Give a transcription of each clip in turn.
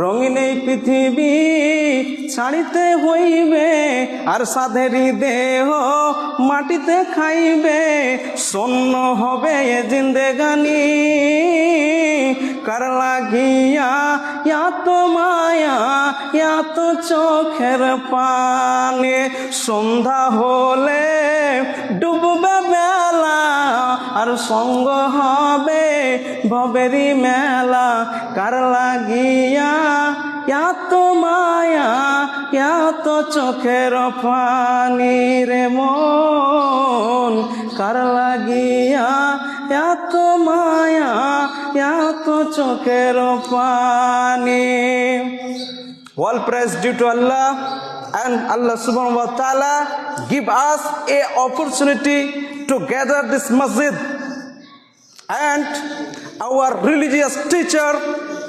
রঙিন এই পৃথিবী ছাড়িতে হইবে আর সাধেরই দেহ মাটিতে খাইবে, শূন্য হবে এ জিন্দেগানি। কার লাগিয়া, এত মায়া, এত চোখের পানে সন্ধ্যা হলে ডুববে আর সঙ্গ হবে ভবেরি মেলা, কার লাগিয়া? এত মায়া এত চোখের পানি রে মন, কার লাগিয়া? এত মায়া এত চোখের পানি all praise due to Allah and Allah সুবাহ তালা give us a opportunity to gather this masjid and our religious teacher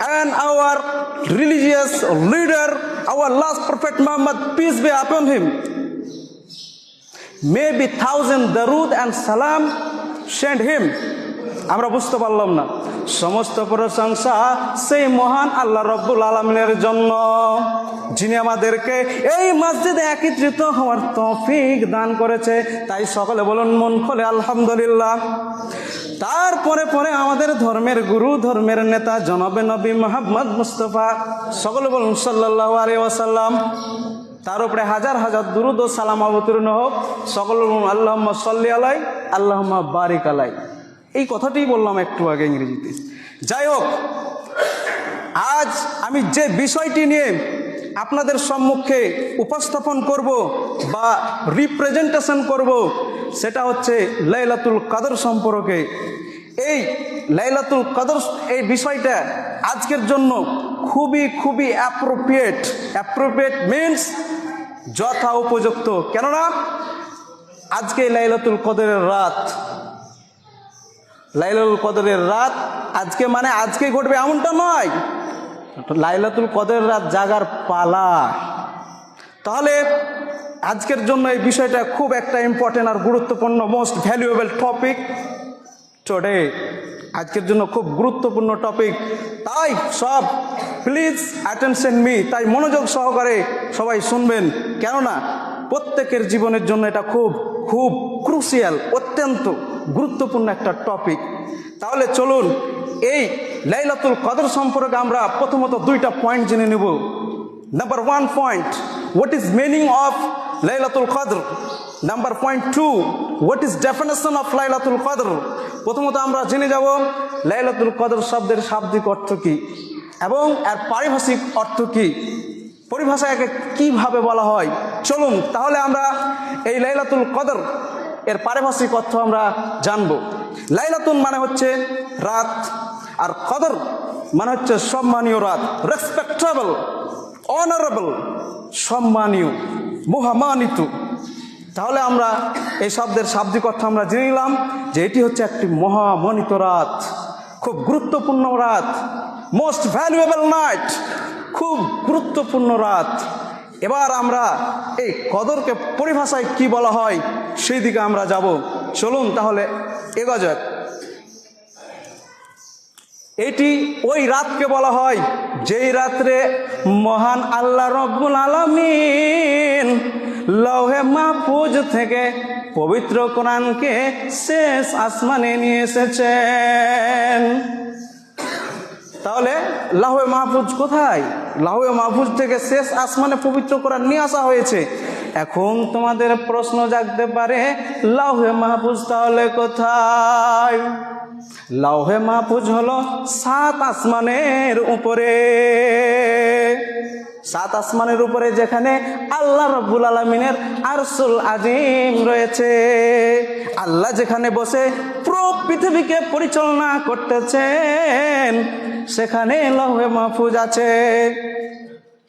and our religious leader our last prophet Muhammad peace be upon him maybe thousand darud and salam send him আমরা বুঝতে পারলাম না সমস্ত প্রশংসা সেই মহান আল্লাহ রব্বুল আলমিনের জন্য যিনি আমাদেরকে এই মসজিদে একত্রিত হওয়ার তৌফিক দান করেছে তাই সকলে বলুন মন খোলে আলহামদুলিল্লাহ তারপরে পরে আমাদের ধর্মের গুরু, ধর্মের নেতা, জনাবে নবী মোহাম্মদ মুস্তফা সকলে বলুন সাল্লাহ আলী ওয়াসাল্লাম। তার উপরে হাজার হাজার দুরুদ ও সালাম অবতীর্ণ হোক। সকল বলুন আল্লাহ সাল্লি আলাই আল্লাহ বারিক আলাই। এই কথাটাই বললাম একটু আগে ইংরেজিতে। যাই হোক, আজ আমি যে বিষয়টি নিয়ে আপনাদের সম্মুখে উপস্থাপন করব বা রিপ্রেজেন্টেশন করব, সেটা হচ্ছে লাইলাতুল কাদর সম্পর্কে। এই লাইলাতুল কদর, এই বিষয়টা আজকের জন্য খুবই খুবই অ্যাপ্রোপ্রিয়েট অ্যাপ্রোপ্রিয়েট মিনস যথা উপযুক্ত। কেননা আজকে লাইলাতুল কদরের রাত। লাইলাতুল কদরের রাত আজকে মানে আজকে ঘটবে এমনটা নয়। লাইলাতুল কদের রাত জাগার পালা। তাহলে আজকের জন্য এই বিষয়টা খুব একটা ইম্পর্টেন্ট আর গুরুত্বপূর্ণ মোস্ট ভ্যালুয়েবল টপিক টুডে আজকের জন্য খুব গুরুত্বপূর্ণ টপিক তাই সব প্লিজ অ্যাটেনশন মি তাই মনোযোগ সহকারে সবাই শুনবেন। কেননা, প্রত্যেকের জীবনের জন্য এটা খুব খুব ক্রুশিয়াল অত্যন্ত গুরুত্বপূর্ণ একটা টপিক তাহলে চলুন, এই লাইলাতুল কদর সম্পর্কে আমরা প্রথমত দুইটা পয়েন্ট জেনে নেব। Number one point what is meaning of Laylatul Qadr? Number point two what is definition of Laylatul Qadr? প্রথমত আমরা জেনে যাব লাইলাতুল কদর শব্দের শাব্দিক অর্থ কী এবং এর পারিভাষিক অর্থ কী? পরিভাষায় একে কীভাবে বলা হয়? চলুন, তাহলে আমরা এই লাইলাতুল কদর, এর পারিভাষিক অর্থ আমরা জানব। লাইলাতুন মানে হচ্ছে রাত, আর কদর মানে হচ্ছে সম্মানীয় রাত। রেসপেক্টেবল অনারেবল সম্মানীয়, মহামানিত। তাহলে আমরা এই শব্দের শাব্দিক অর্থ আমরা জেনে নিলাম যে এটি হচ্ছে একটি মহামানিত রাত। খুব গুরুত্বপূর্ণ রাত। মোস্ট ভ্যালুয়েবল নাইট খুব গুরুত্বপূর্ণ রাত। এবার আমরা এই কদরকে পরিভাষায় কি বলা হয় সেই দিকে আমরা যাব। চলুন তাহলে এগো যাক। এটি ওই রাতকে বলা হয়, যেই রাত্রে মহান আল্লাহ রব্বুল আলমিন লৌহে মাহফুজ থেকে পবিত্র কোরআনকে শেষ আসমানে নিয়ে এসেছেন। তাহলে লাহোয়ে মাহফুজ কোথায়? লাহোয়ে মাহফুজ থেকে শেষ আসমানে পবিত্র কোরআন নিয়ে আসা হয়েছে। এখন তোমাদের প্রশ্ন জাগতে পারে লাহোয়ে মাহফুজ তাহলে কোথায়? লাউহে মাহফুজ হলো সাত আসমানের উপরে। সাত আসমানের উপরে যেখানে আল্লাহ রব্বুল আলমিনের আরসুল আজিম রয়েছে। আল্লাহ যেখানে বসে পুরো পৃথিবীকে পরিচালনা করতেছেন। সেখানে লৌহে মাহফুজ আছে।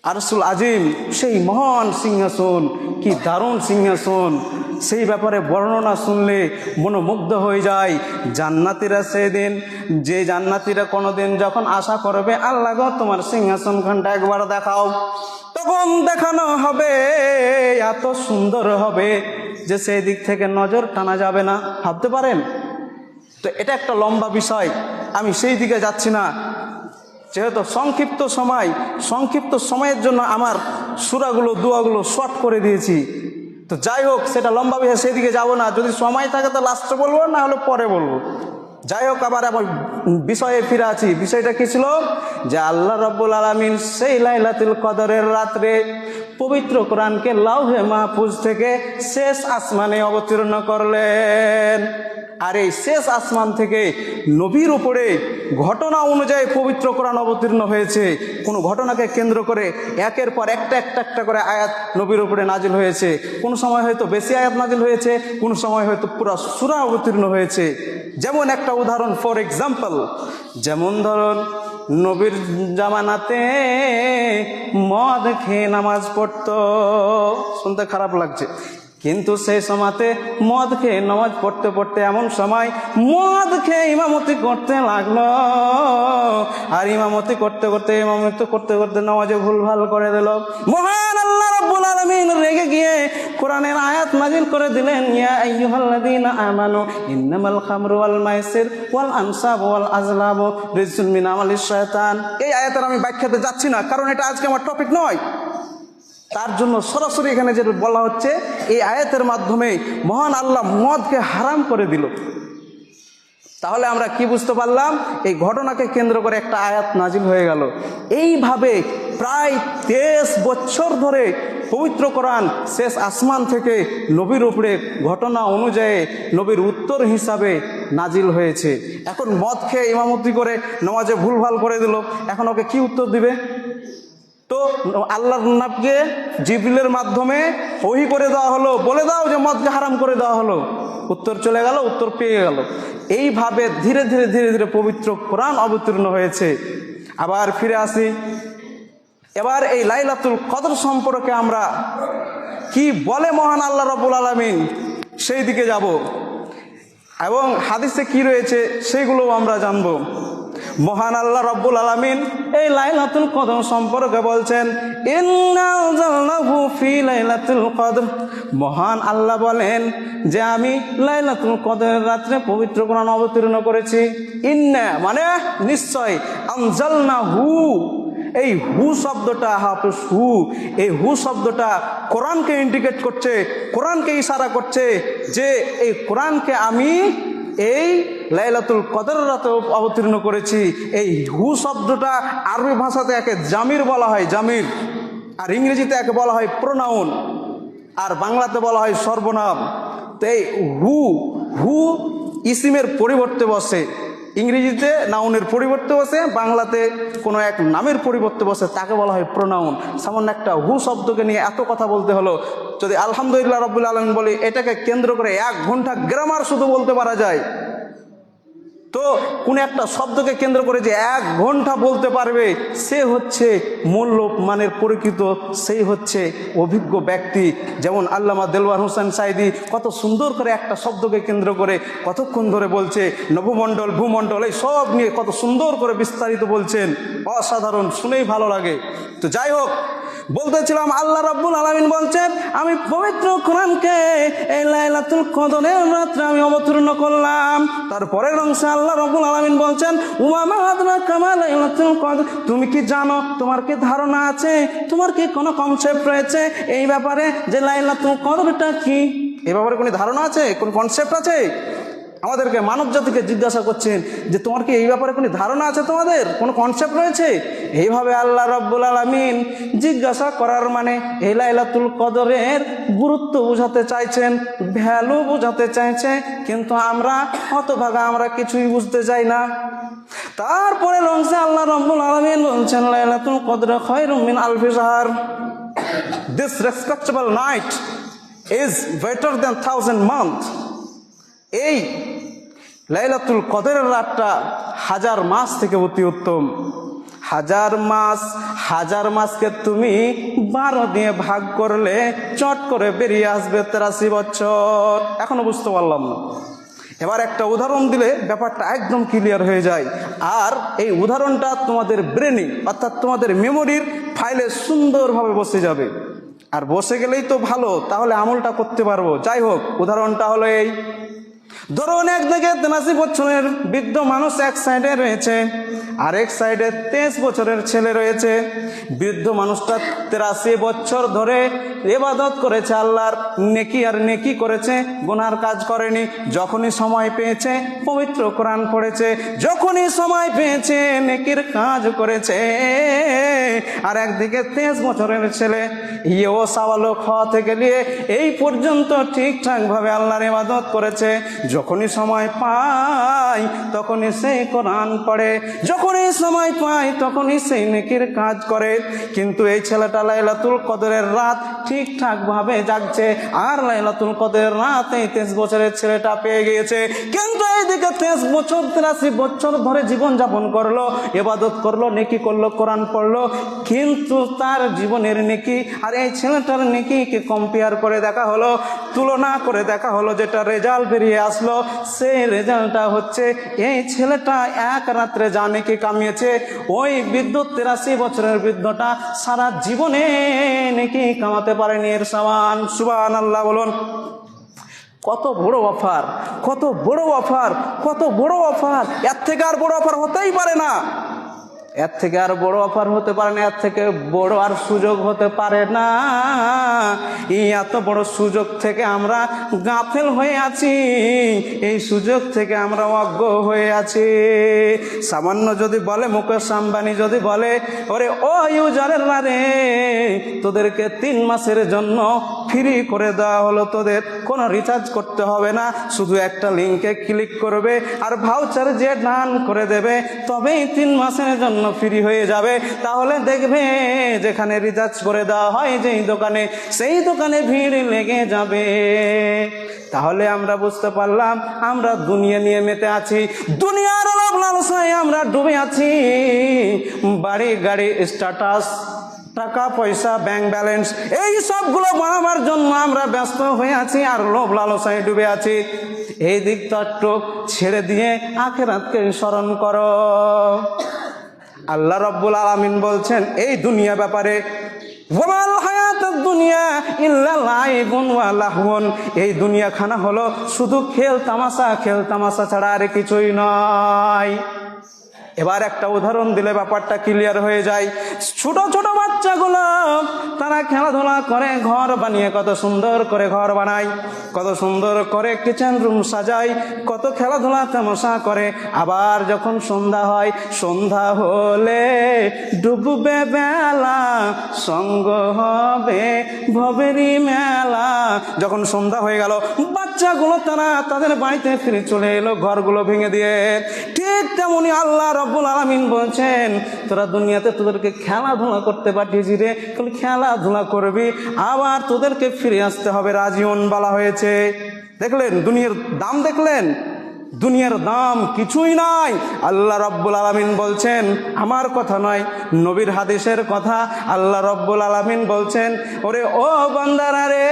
আরসুল আজিম, সেই মহান সিংহাসন, কি দারুণ সিংহাসন। সেই ব্যাপারে বর্ণনা শুনলে মনোমুগ্ধ হয়ে যায়। জান্নাতিরা সেদিন, যে জান্নাতিরা কোনোদিন যখন আশা করবে, আল্লাহ তোমার সিংহাসন ঘণ্টা একবার দেখাও। তখন দেখানো হবে, এত সুন্দর হবে যে সেই দিক থেকে নজর টানা যাবে না। ভাবতে পারেন? তো এটা একটা লম্বা বিষয়। আমি সেই দিকে যাচ্ছি না। যেহেতু সংক্ষিপ্ত সময়, সংক্ষিপ্ত সময়ের জন্য আমার সুরাগুলো, দুয়াগুলো শর্ট করে দিয়েছি। তো যাই হোক, সেটা লম্বা বিষয়, সেদিকে যাব না। যদি সময় থাকে তো লাস্টে বলব, না হলে পরে বলব। যাই হোক, আবার আমার বিষয়ে ফিরে আছি। বিষয়টা কি ছিল? যে আল্লাহ রব্বুল আলমিন সেই লাইলাতুল কদরের রাত্রে পবিত্র কোরআনকে লাউহে মাহফুজ থেকে শেষ আসমানে অবতীর্ণ করলেন। আর এই শেষ আসমান থেকে নবীর উপরে ঘটনা অনুযায়ী পবিত্র কোরআন অবতীর্ণ হয়েছে। কোনো ঘটনাকে কেন্দ্র করে একের পর একটা একটা একটা করে আয়াত নবীর উপরে নাজিল হয়েছে। কোন সময় হয়তো বেশি আয়াত নাজিল হয়েছে, কোন সময় হয়তো পুরো সুরা অবতীর্ণ হয়েছে। যেমন একটা উদাহরণ ফর এক্সাম্পল যেমন ধরুন নবীর জামানাতে মদ খেয়ে নামাজ পড়তো। শুনতে খারাপ লাগছে। কিন্তু সেই সময়তে মদ খেয়ে নামাজ পড়তে পড়তে এমন সময় মদ খেয়ে ইমামতি করতে লাগল। আর ইমামতি করতে করতে, ইমামতি করতে করতে নামাজে ভুলভাল করে দিল। মহান আল্লাহ রাব্বুল আলামিন রেগে গিয়ে কোরআনের আয়াত নাজিল করে দিলেন, ইয়া আইয়ুহাল্লাযীনা আমানু, ইন্নামাল খামরু ওয়াল মাইসির ওয়াল আনসাব ওয়াল আজলামু রিজসুন মিন আমালিশ শয়তান। এই আয়াতের আমি ব্যাখ্যাতে যাচ্ছি না, কারণ এটা আজকে আমার টপিক নয়। তার জন্য সরাসরি এখানে যেটা বলা হচ্ছে, এই আয়াতের মাধ্যমে মহান আল্লাহ মদকে হারাম করে দিল। তাহলে আমরা কি বুঝতে পারলাম? এই ঘটনাকে কেন্দ্র করে একটা আয়াত নাজিল হয়ে গেল। এইভাবে প্রায় তেইশ বছর ধরে পবিত্র কোরআন শেষ আসমান থেকে নবীর উপরে ঘটনা অনুযায়ী নবীর উত্তর হিসাবে নাজিল হয়েছে। এখন মদ খেয়ে ইমামতি করে, নমাজে ভুলভাল করে দিল। এখন ওকে কি উত্তর দিবে? তো আল্লাহর নাবকে জিবরিলের মাধ্যমে ওহি করে দেওয়া হলো। বলে দাও যে মদকে হারাম করে দেওয়া হলো। উত্তর চলে গেল, উত্তর পেয়ে গেল। এইভাবে ধীরে ধীরে ধীরে ধীরে পবিত্র কোরআন অবতীর্ণ হয়েছে। আবার ফিরে আসি। এবার এই লাইলাতুল কদর সম্পর্কে আমরা কি বলে মহান আল্লাহ রবুল আলমিন, সেই দিকে যাব। এবং হাদিসে কি রয়েছে, সেগুলোও আমরা জানব। মহান আল্লাহ রব্বুল আলমিন এই লাইলাতুল কদর সম্পর্কে বলছেন লাইলাতুল মহান আল্লাহ বলেন যে, আমি লাইলাতুল কদরের রাত্রে পবিত্র কোরআন অবতীর্ণ করেছি। ইন্না মানে নিশ্চয়, আনজালনাহু। এই হু শব্দটা হাফেজ হু। এই হু শব্দটা কোরআনকে ইন্ডিকেট করছে, কোরআনকে ইশারা করছে যে, এই কোরআনকে আমি এই লাইলাতুল কদর রাতে অবতীর্ণ করেছি। এই হু শব্দটা আরবি ভাষাতে একে জামির বলা হয়, জামির। আর ইংরেজিতে একে বলা হয় প্রোনাউন আর বাংলাতে বলা হয় সর্বনাম। তো এই হু হু ইসিমের পরিবর্তে বসে। ইংরেজিতে নাউনের পরিবর্তে বসে বাংলাতে কোনো এক নামের পরিবর্তে বসে তাকে বলা হয় প্রোনাউন সামান্য একটা হু শব্দকে নিয়ে এত কথা বলতে হলো, যদি আলহামদুলিল্লাহ রব্বুল আলম বলি, এটাকে কেন্দ্র করে এক ঘণ্টা গ্রামার শুধু বলতে পারা যায়। তো কোন একটা শব্দকে কেন্দ্র করে যে এক ঘণ্টা বলতে পারবে, সে হচ্ছে মূল্য মানের পরিচিত সেই হচ্ছে অভিজ্ঞ ব্যক্তি। যেমন আল্লামা দেলওয়ার হোসেন সাইদি কত সুন্দর করে একটা শব্দকে কেন্দ্র করে কতক্ষণ ধরে বলছে নভমণ্ডল ভূমণ্ডল, এই সব নিয়ে কত সুন্দর করে বিস্তারিত বলছেন। অসাধারণ, শুনেই ভালো লাগে। তো যাই হোক বলতেছিলাম, আল্লাহ রাব্বুল আলামিন বলছেন, আমি পবিত্র কোরআনকে এই লাইলাতুল কদরের রাত্রে আমি অবতীর্ণ করলাম। তারপরের অংশে আল্লাহ রাব্বুল আলামিন বলছেন উমামা আদরা কামা লাইলাতুল কদর। তুমি কি জানো, তোমার কি ধারণা আছে? তোমার কি কোনো কনসেপ্ট রয়েছে? এই ব্যাপারে যে লাইলাতুল কদরটা কি? এই ব্যাপারে কোনো ধারণা আছে? কোন কনসেপ্ট আছে? আমাদেরকে মানব জাতিকে জিজ্ঞাসা করছেন যে, তোমার কি এই ব্যাপারে কোনো ধারণা আছে তোমাদের? কোনো কনসেপ্ট রয়েছে? এইভাবে আল্লাহ রব্বুল আলমিন জিজ্ঞাসা করার মানে এই লাইলাতুল কদরের গুরুত্ব বোঝাতে চাইছেন ভ্যালু বোঝাতে চাইছে কিন্তু আমরা হতভাগা, আমরা কিছুই বুঝতে চাই না। তারপরে লংসে আল্লাহ রব্বুল আলমিন বলছেন, লাইলাতুল কদর খয়রুম মিন আলফি সাহার this respectable night is better than thousand month এই লাইলাতুল কদরের রাতটা হাজার মাস থেকে অতি উত্তম। হাজার মাস, হাজার মাসকে তুমি বারো দিয়ে ভাগ করলে চট করে বেরিয়ে আসবে তেরাশি বছর। এখনও বুঝতে পারলাম না। এবার একটা উদাহরণ দিলে ব্যাপারটা একদম ক্লিয়ার হয়ে যায়। আর এই উদাহরণটা তোমাদের ব্রেনে অর্থাৎ তোমাদের মেমোরির ফাইলে সুন্দরভাবে বসে যাবে। আর বসে গেলেই তো ভালো, তাহলে আমলটা করতে পারব। যাই হোক, উদাহরণটা হলো এই। ধরুন একদিকে তেনাশি বছরের বৃদ্ধ মানুষ এক সাইডে রয়েছে, আর এক সাইডে তেইশ বছরের ছেলে রয়েছে। বৃদ্ধ মানুষটা তেরাশি বছর ধরে এবাদত করেছে, আল্লাহর নেকি আর নেকি করেছে, গুনার কাজ করেনি, যখনই সময় পেয়েছে, পবিত্র কোরআন পড়েছে, যখনই সময় পেয়েছে, নেকির কাজ করেছে। আর একদিকে তেইশ বছরের ছেলে, ইয়েও সাবালক হওয়া থেকে নিয়ে এই পর্যন্ত ঠিকঠাক ভাবে আল্লাহর ইবাদত করেছে। যখনই সময় পায়, তখনই সেই কোরআন পড়ে। যখনই সময় পায়, তখনই সেই নেকির কাজ করে। কিন্তু এই ছেলেটা লাইলাতুল কদরের রাত ঠিকঠাক ভাবে জাগছে। আর লাইলাতুল কদরের রাত এই তেইশ বছরের ছেলেটা পেয়ে গিয়েছে। কিন্তু এইদিকে তেইশ বছর, তিরাশি বছর ধরে জীবন যাপন করল এবাদত করল, নেকি করল, কোরআন পড়ল। কিন্তু তার জীবনের নেকি আর এই ছেলেটার নেকিকে কম্পেয়ার করে দেখা হলো, তুলনা করে দেখা হলো যেটা রেজাল্ট বেরিয়ে আসলো। সেই রেজাল্টটা হচ্ছে এই ছেলেটা এক রাত্রে যা কামিয়েছে? ওই বৃদ্ধ তেরাশি বছরের বৃদ্ধটা সারা জীবনে নেকি কামাতে পারেনি এর সামান। সুবান আল্লাহ বলুন। কত বড় অফার, কত বড় অফার, কত বড় অফার। এর থেকে আর বড় অফার হতেই পারে না। এর থেকে আর বড় অফার হতে পারে না, এর থেকে বড় আর সুযোগ হতে পারে না। এই এত বড় সুযোগ থেকে আমরা গাফেল হয়ে আছি। এই সুযোগ থেকে আমরা অজ্ঞ হয়ে আছি। সামান্য যদি বলে, মুকেশ আম্বানি যদি বলে, ওরে, ও ইউজারের রে তোদেরকে তিন মাসের জন্য ফ্রি করে দেওয়া হলো তোদের। কোনো রিচার্জ করতে হবে না। শুধু একটা লিঙ্কে ক্লিক করবে আর ভাউচার যে ডান করে দেবে, তবেই তিন মাসের জন্য ফ্রি হয়ে যাবে। তাহলে দেখবে যেখানে রিচার্জ করে দেওয়া হয় যেই দোকানে, সেই দোকানে ভিড় লেগে যাবে। তাহলে আমরা বুঝতে পারলাম, আমরা দুনিয়া নিয়ে মেতে আছি। দুনিয়ার লাভ লালসায় আমরা ডুবে আছি। বাড়ি গাড়ি স্ট্যাটাস টাকা, পয়সা ব্যাংক ব্যালেন্স এই সবগুলো বানাবার জন্য আমরা ব্যস্ত হয়ে আছি আর লোভ লালসায় ডুবে আছি। এই দিকটা একটু ছেড়ে দিয়ে আখেরাতকে স্মরণ করো। আল্লাহ রব্বুল আলামিন বলছেন, এই দুনিয়া ব্যাপারে এই দুনিয়া খানা হলো শুধু খেল তামাশা খেল তামাশা ছাড়া আর কিছুই নয়। এবার একটা উদাহরণ দিলে ব্যাপারটা ক্লিয়ার হয়ে যায়। ছোট ছোট বাচ্চাগুলো, তারা খেলাধুলা করে, ঘর বানিয়ে কত সুন্দর করে ঘর বানায়, কত সুন্দর করে কিচেন রুম সাজায়, কত খেলাধুলা তামাশা করে। আবার যখন সন্ধ্যা হয়, সন্ধ্যা হলে ডুববে বেলা, সঙ্গ হবে ভবেরি মেলা। যখন সন্ধ্যা হয়ে গেল, বাচ্চাগুলো তারা তাদের বাড়িতে ফিরে চলে এলো, ঘরগুলো ভেঙে দিয়ে। ঠিক তেমনি আল্লাহ রব্বুল আলমিন বলছেন, তোরা দুনিয়াতে তোদেরকে খেলাধুলা করতে পাঠিয়েছি রে। খেলাধুলা করবি, আবার তোদেরকে ফিরে আসতে হবে। রাজিউন বলা হয়েছে। দেখলেন, দুনিয়ার দাম দেখলেন? দুনিয়ার দাম কিছুই নাই। আল্লাহ রব্বুল আলমিন বলছেন, আমার কথা নয়, নবীর হাদিসের কথা আল্লাহ রব্বুল আলমিন বলছেন, ওরে ও বান্দারা রে,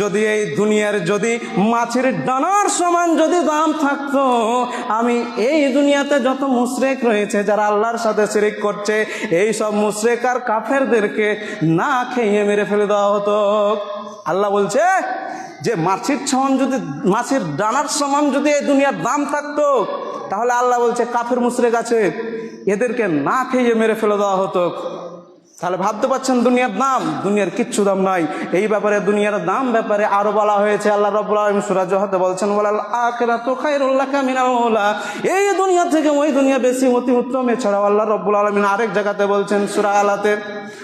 যদি এই দুনিয়ার যদি মাছের ডানার সমান যদি দাম থাকতো, আমি এই দুনিয়াতে যত মুশরেক রয়েছে, যারা আল্লাহর সাথে শিরিক করছে, এই সব মুশরেক আর কাফেরদেরকে না খেয়ে মেরে ফেলে দেওয়া হতো। আল্লাহ বলছে যে মাছের সমান যদি, মাছের ডানার সমান যদি এই দুনিয়ার দাম থাকতো, তাহলে আল্লাহ বলছে, কাফের মুসরে গাছে এদেরকে না খেয়ে মেরে ফেলে দেওয়া হতো। তাহলে ভাবতে পারছেন দুনিয়ার দাম? দুনিয়ার কিচ্ছু দাম নাই। এই ব্যাপারে, দুনিয়ার দাম ব্যাপারে আরও বলা হয়েছে, আল্লাহ রব্বুল আলামিন সূরা জুহাতে বলছেন, ওয়ালাল আখিরাতু খায়রুল লাকা মিনাল উলা। এই দুনিয়া থেকে ওই দুনিয়া বেশি অতি উত্তম। এছাড়াও আল্লাহ রব্বুল আলামিন আরেক জায়গাতে বলছেন, সুরা আলাতে,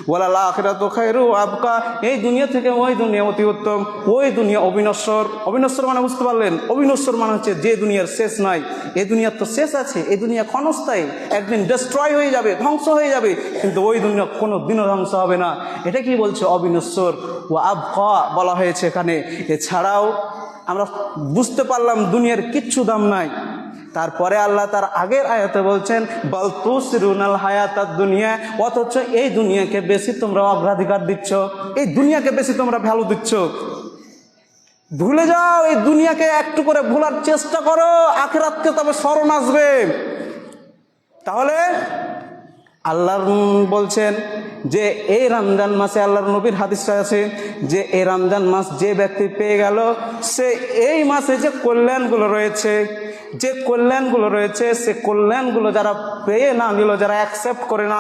ওয়ালাল আখিরাতু খায়রু আবকা। এই দুনিয়া থেকে ওই দুনিয়া অতি উত্তম। ওই দুনিয়া অবিনশ্বর। অবিনশ্বর মানে বুঝতে পারলেন? অবিনশ্বর মানে হচ্ছে যে দুনিয়ার শেষ নাই। এই দুনিয়ার তো শেষ আছে এই দুনিয়া ক্ষণস্থায়ী। একদিন ডিস্ট্রয় হয়ে যাবে, ধ্বংস হয়ে যাবে। কিন্তু ওই দুনিয়া কোনো দিনও ধ্বংস হবে না। এটা কি বলছে? অবিনশ্বর ও আবকা বলা হয়েছে এখানে। এছাড়াও আমরা বুঝতে পারলাম দুনিয়ার কিচ্ছু দাম নাই। তারপরে আল্লাহ তার আগের আয়াতে বলছেন, বল তুসরুনাল হায়াতাত দুনিয়া অথচ এই দুনিয়াকে বেশি তোমরা অগ্রাধিকার দিচ্ছ। এই দুনিয়াকে বেশি তোমরা ভ্যালু দিচ্ছ। ভুলে যাও, এই দুনিয়াকে একটু করে ভুলার চেষ্টা করো, আখেরাতকে তবে স্মরণ আসবে। তাহলে আল্লাহর বলছেন যে এই রমজান মাসে আল্লাহর নবীর হাদিসটা আছে যে এই রমজান মাস যে ব্যক্তি পেয়ে গেল, সে এই মাসে যে কল্যাণগুলো রয়েছে, যে কল্যাণগুলো রয়েছে, সে কল্যাণগুলো যারা পেয়ে না নিল, যারা অ্যাকসেপ্ট করে না